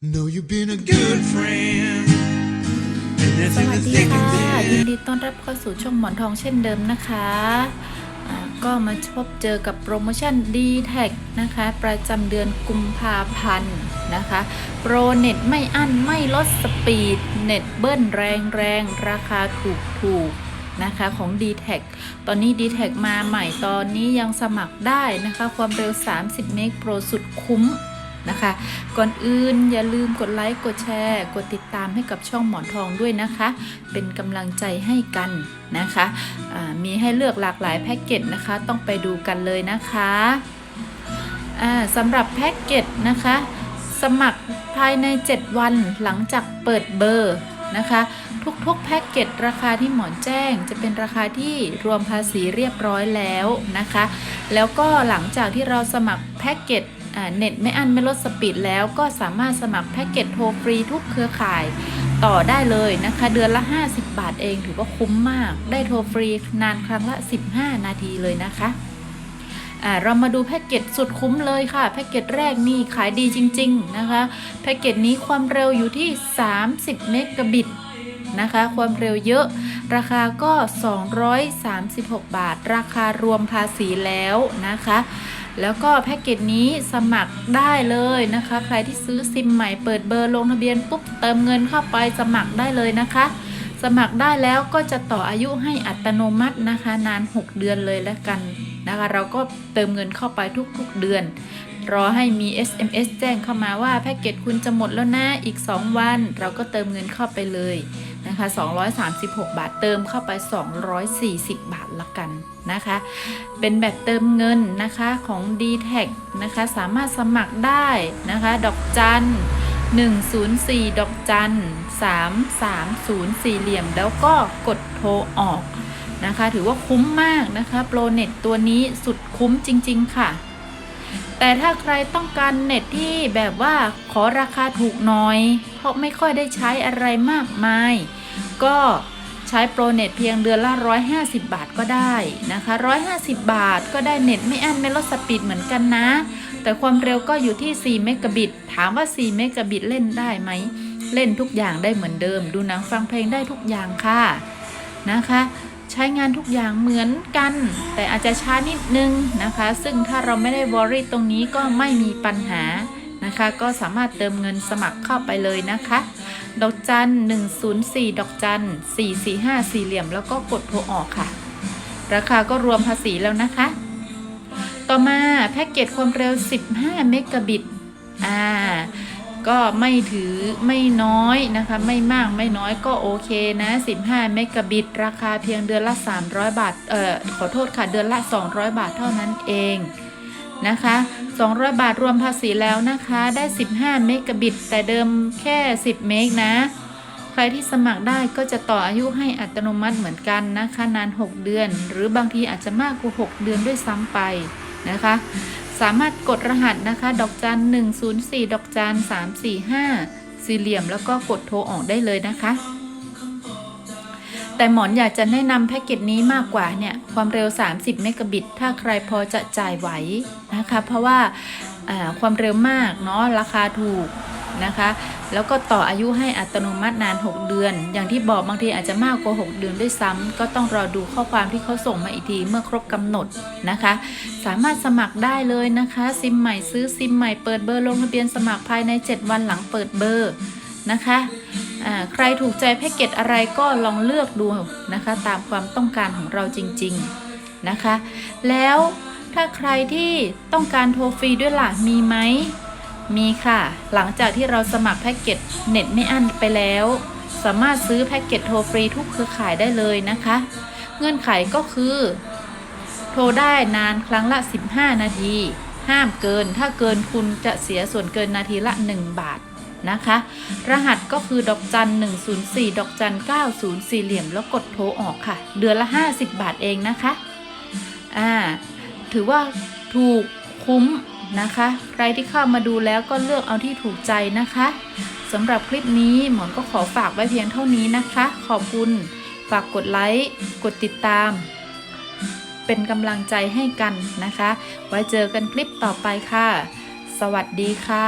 Know you've been a good friend. สวัสดีค่ะ ยินดีต้อนรับเข้าสู่ช่องหมอนทองเช่นเดิมนะคะอ่าก็มาพบเจอกับโปรโมชั่น d t แทนะคะ ประจำเดือนกุมภาพันธ์นะคะ โปรเน็ตไม่อั้นไม่ลดสปีด เน็ตเบิ้ลแรงแรงราคาถูกถูกนะคะของ d t แทตอนนี้ d t แทมาใหม่ตอนนี้ยังสมัครได้นะคะ ความเร็ว 30 เมกโปรสุดคุ้ม นะคะ ก่อนอื่นอย่าลืมกดไลค์ กดแชร์ กดติดตามให้กับช่องหมอนทองด้วยนะคะ เป็นกำลังใจให้กันนะคะอ่ามีให้เลือกหลากหลายแพ็กเกจนะคะ ต้องไปดูกันเลยนะคะสำหรับแพ็กเกจนะคะ สมัครภายใน 7 วันหลังจากเปิดเบอร์นะคะทุกๆแพ็กเกจราคาที่หมอนแจ้งจะเป็นราคาที่รวมภาษีเรียบร้อยแล้วนะคะ แล้วก็หลังจากที่เราสมัครแพ็กเกจ เน็ตไม่อันไม่ลดสปีดแล้วก็สามารถสมัครแพ็กเกจโทรฟรีทุกเครือข่ายต่อได้เลยนะคะ เดือนละ 50 บาทเองถือว่าคุ้มมาก ได้โทรฟรีนานครั้งละ 15 นาทีเลยนะคะเรามาดูแพ็กเกจสุดคุ้มเลยค่ะ แพ็กเกจแรกนี่ขายดีจริง ๆนะคะ แพ็กเกจนี้ความเร็วอยู่ที่ 30 เมกะบิตนะคะ ความเร็วเยอะ ราคาก็ 236 บาท ราคารวมภาษีแล้วนะคะ แล้วก็แพ็กเกจนี้สมัครได้เลยนะคะ ใครที่ซื้อซิมใหม่เปิดเบอร์ลงทะเบียนปุ๊บเติมเงินเข้าไปสมัครได้เลยนะคะ สมัครได้แล้วก็จะต่ออายุให้อัตโนมัตินะคะ นาน 6 เดือนเลยแล้วกันนะคะ เราก็เติมเงินเข้าไปทุกๆเดือน รอให้มี SMS แจ้งเข้ามาว่าแพ็กเกจคุณจะหมดแล้วนะอีก 2 วัน เราก็เติมเงินเข้าไปเลย นะคะ 236 บาทเติมเข้าไป 240 บาทละกันนะคะ เป็นแบบเติมเงินนะคะของ d t แทนะคะ สามารถสมัครได้นะคะ ดอกจัน 104 ดอกจัน 330 สี่เหลี่ยม แล้วก็กดโทรออกนะคะ ถือว่าคุ้มมากนะคะโปรเน็ตตัวนี้สุดคุ้มจริง ๆ ค่ะแต่ถ้าใครต้องการเน็ตที่แบบว่าขอราคาถูกน่อย เพราะไม่ค่อยได้ใช้อะไรมากมาย ก็ใช้โปรเน็ตเพียงเดือนละ 150 บาทก็ได้นะคะ 150 บาทก็ได้เน็ตไม่อั้นไม่ลดสปีดเหมือนกันนะ แต่ความเร็วก็อยู่ที่ 4 เมกะบิต ถามว่า 4 เมกะบิตเล่นได้ไหม เล่นทุกอย่างได้เหมือนเดิม ดูหนังฟังเพลงได้ทุกอย่างค่ะนะคะ ใช้งานทุกอย่างเหมือนกัน แต่อาจจะช้านิดนึงนะคะ ซึ่งถ้าเราไม่ได้วอรี่ตรงนี้ก็ไม่มีปัญหา นะคะ ก็สามารถเติมเงินสมัครเข้าไปเลยนะคะ ดอกจัน 104 ดอกจัน 445 สี่เหลี่ยม แล้วก็กดโทรออกค่ะ ราคาก็รวมภาษีแล้วนะคะ ต่อมาแพ็กเกจความเร็ว 15 เมกะบิต อ่า ก็ไม่ถือไม่น้อยนะคะ ไม่มากไม่น้อยก็โอเคนะ 15 เมกะบิต ราคาเพียงเดือนละ 300 บาท เอ่อ ขอโทษค่ะ เดือนละ 200 บาทเท่านั้นเอง นะคะ 200 บาทรวมภาษีแล้วนะคะ ได้ 15 เมกะบิต แต่เดิมแค่ 10 เมกนะ ใครที่สมัครได้ก็จะต่ออายุให้อัตโนมัติเหมือนกันนะคะ นาน 6 เดือน หรือบางทีอาจจะมากกว่า 6 เดือนด้วยซ้ำไปนะคะ สามารถกดรหัสนะคะ ดอกจัน 104 ดอกจัน 345 สี่เหลี่ยมแล้วก็กดโทรออกได้เลยนะคะ แต่หมอนอยากจะแนะนำแพ็กเกจนี้มากกว่าเนี่ย ความเร็ว 30 เมกะบิต ถ้าใครพอจะจ่ายไหวนะคะ เพราะว่าความเร็วมากเนาะราคาถูกนะคะ แล้วก็ต่ออายุให้อัตโนมัตินาน 6 เดือน อย่างที่บอกบางทีอาจจะมากกว่า 6 เดือนด้วยซ้ำก็ต้องรอดูข้อความที่เขาส่งมาอีกทีเมื่อครบกำหนดนะคะ สามารถสมัครได้เลยนะคะ ซิมใหม่ซื้อซิมใหม่เปิดเบอร์ลงทะเบียนสมัครภายใน 7 วันหลังเปิดเบอร์นะคะ ใครถูกใจแพ็กเกจอะไรก็ลองเลือกดูนะคะ ตามความต้องการของเราจริงๆนะคะ แล้วถ้าใครที่ต้องการโทรฟรีด้วยล่ะมีไหมมีค่ะ หลังจากที่เราสมัครแพ็กเกจเน็ตไม่อั้นไปแล้ว สามารถซื้อแพ็กเกจโทรฟรีทุกเครือข่ายได้เลยนะคะ เงื่อนไขก็คือ โทรได้นานครั้งละ 15 นาที ห้ามเกิน ถ้าเกินคุณจะเสียส่วนเกินนาทีละ 1 บาท นะคะ รหัสก็คือดอกจัน 104 ดอกจัน 90 สี่เหลี่ยมแล้วกดโทรออกค่ะ เดือนละ 50 บาทเองนะคะ อ่า ถือว่าถูกคุ้มนะคะ ใครที่เข้ามาดูแล้วก็เลือกเอาที่ถูกใจนะคะสำหรับคลิปนี้หมอนก็ขอฝากไว้เพียงเท่านี้นะคะ ขอบคุณ ฝากกดไลค์ กดติดตาม เป็นกำลังใจให้กันนะคะ ไว้เจอกันคลิปต่อไปค่ะ สวัสดีค่ะ